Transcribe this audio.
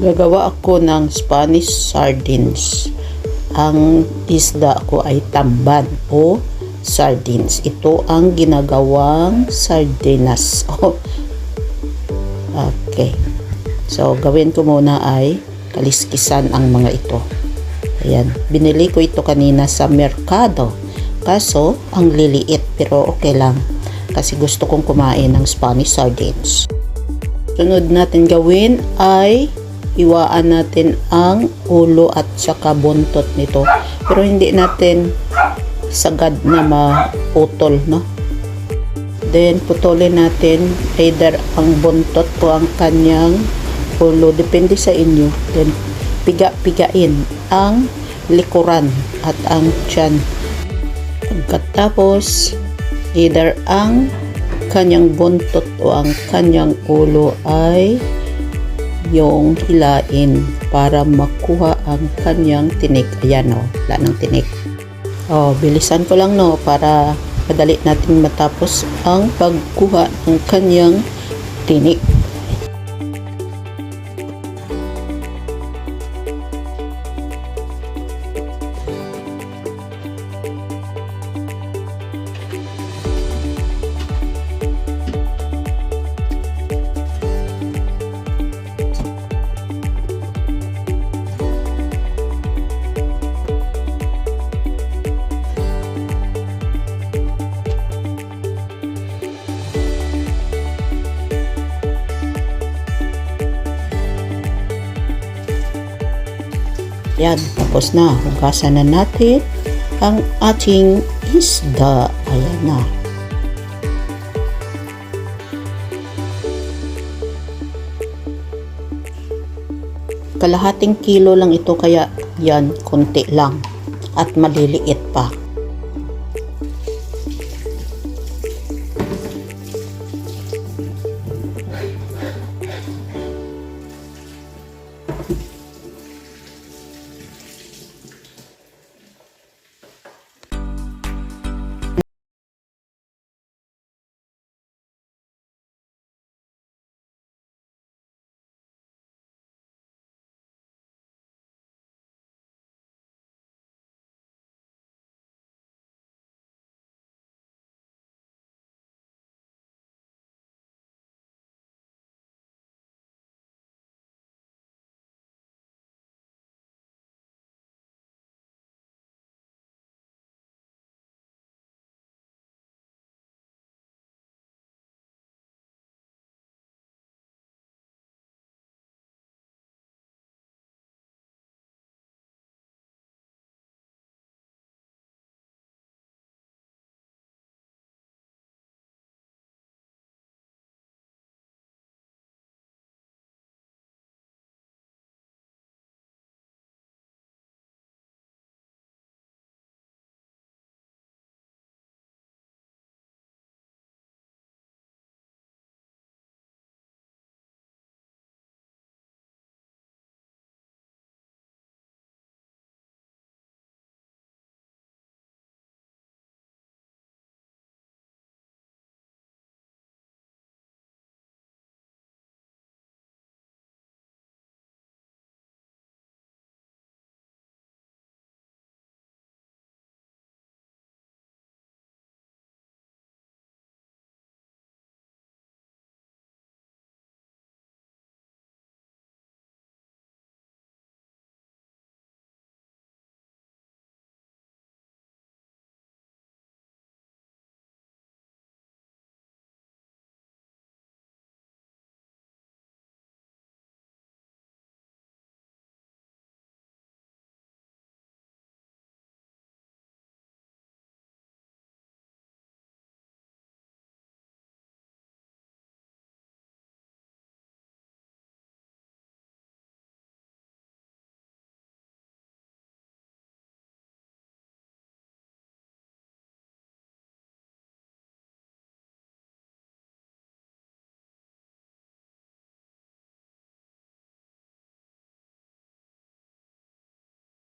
Gagawa ako ng Spanish sardines. Ang isda ko ay tamban o sardines. Ito ang ginagawang sardinas. Oh. Okay. So, gawin ko muna ay kaliskisan ang mga ito. Ayan. Binili ko ito kanina sa merkado. Kaso, ang liliit pero okay lang. Kasi gusto kong kumain ng Spanish sardines. Sunod natin gawin ay iwaan natin ang ulo at saka buntot nito. Pero hindi natin sagad na maputol, no? Then, putulin natin either ang buntot o ang kanyang ulo. Depende sa inyo. Then, piga-pigain ang likuran at ang tiyan. Pagkatapos, either ang kanyang buntot o ang kanyang ulo ay yung hilain para makuha ang kanyang tinik. Ayan o, wala ng tinik. O, bilisan ko lang no para madali natin matapos ang pagkuha ng kanyang tinik. Yan, tapos na. Hugasan na natin ang ating isda. Ayan na. Kalahating kilo lang ito kaya yan, konti lang. At maliliit pa.